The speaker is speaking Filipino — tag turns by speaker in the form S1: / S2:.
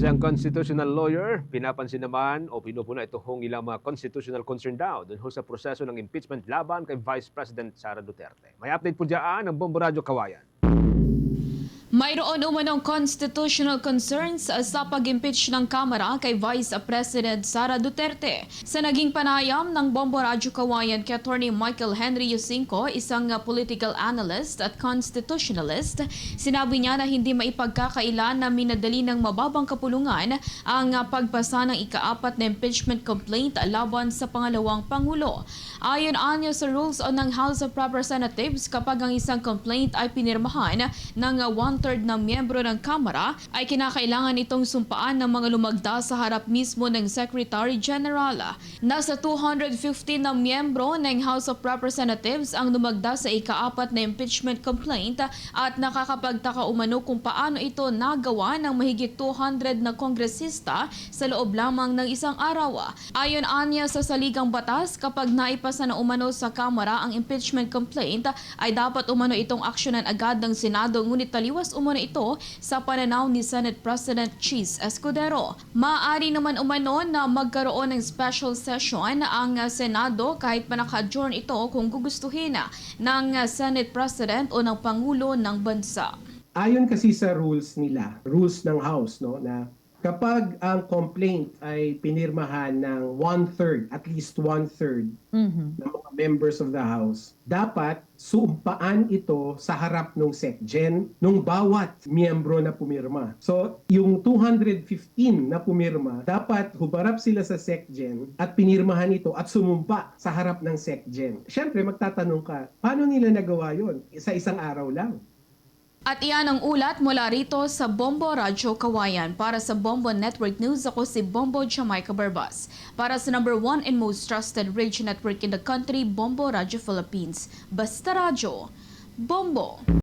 S1: Isang constitutional lawyer, pinapansin naman o pinupuna ito hong ilang mga constitutional concern daw dun sa proseso ng impeachment laban kay Vice President Sara Duterte. May update po dyan ng Bombo Radio Kawayan.
S2: Mayroon umanong constitutional concerns sa pag-impeach ng Kamara kay Vice President Sara Duterte. Sa naging panayam ng Bombo Radyo Kawayan kay Attorney Michael Henry Yusinko, isang political analyst at constitutionalist, sinabi niya na hindi maipagkakailan na minadali ng mababang kapulungan ang pagpasa ng ikaapat na impeachment complaint laban sa pangalawang Pangulo. Ayon anya sa rules ng House of Representatives, kapag ang isang complaint ay pinirmahan ng uh, one-third ng miyembro ng Kamara, ay kinakailangan itong sumpaan ng mga lumagda sa harap mismo ng Secretary General. Nasa 215 na miyembro ng House of Representatives ang lumagda sa ikaapat na impeachment complaint at nakakapagtaka umano kung paano ito nagawa ng mahigit 200 na kongresista sa loob lamang ng isang araw. Ayon anya sa saligang batas, kapag naipasa na umano sa Kamara ang impeachment complaint, ay dapat umano itong aksyonan agad ng Senado ngunit taliwas umano ito sa pananaw ni Senate President Cheese Escudero. Maaari naman umano na magkaroon ng special session ang uh, Senado kahit pa naka-adjourn ito kung gugustuhin na ng uh, Senate President o ng Pangulo ng bansa.
S3: Ayon kasi sa rules nila, rules ng House, no, na kapag ang complaint ay pinirmahan ng one-third, at least one-third ng mga members of the House, dapat suumpaan ito sa harap ng SecGen nung bawat miyembro na pumirma. So, yung 215 na pumirma, dapat hubarap sila sa SecGen at pinirmahan ito at sumumpa sa harap ng SecGen. Siyempre, magtatanong ka, paano nila nagawa yon Sa isang araw lang.
S2: At iyan ang ulat mula rito sa Bombo Radyo Kawayan. Para sa Bombo Network News, ako si Bombo Jamaica Barbas. Para sa number one and most trusted radio network in the country, Bombo Radyo Philippines. Basta Radyo, Bombo!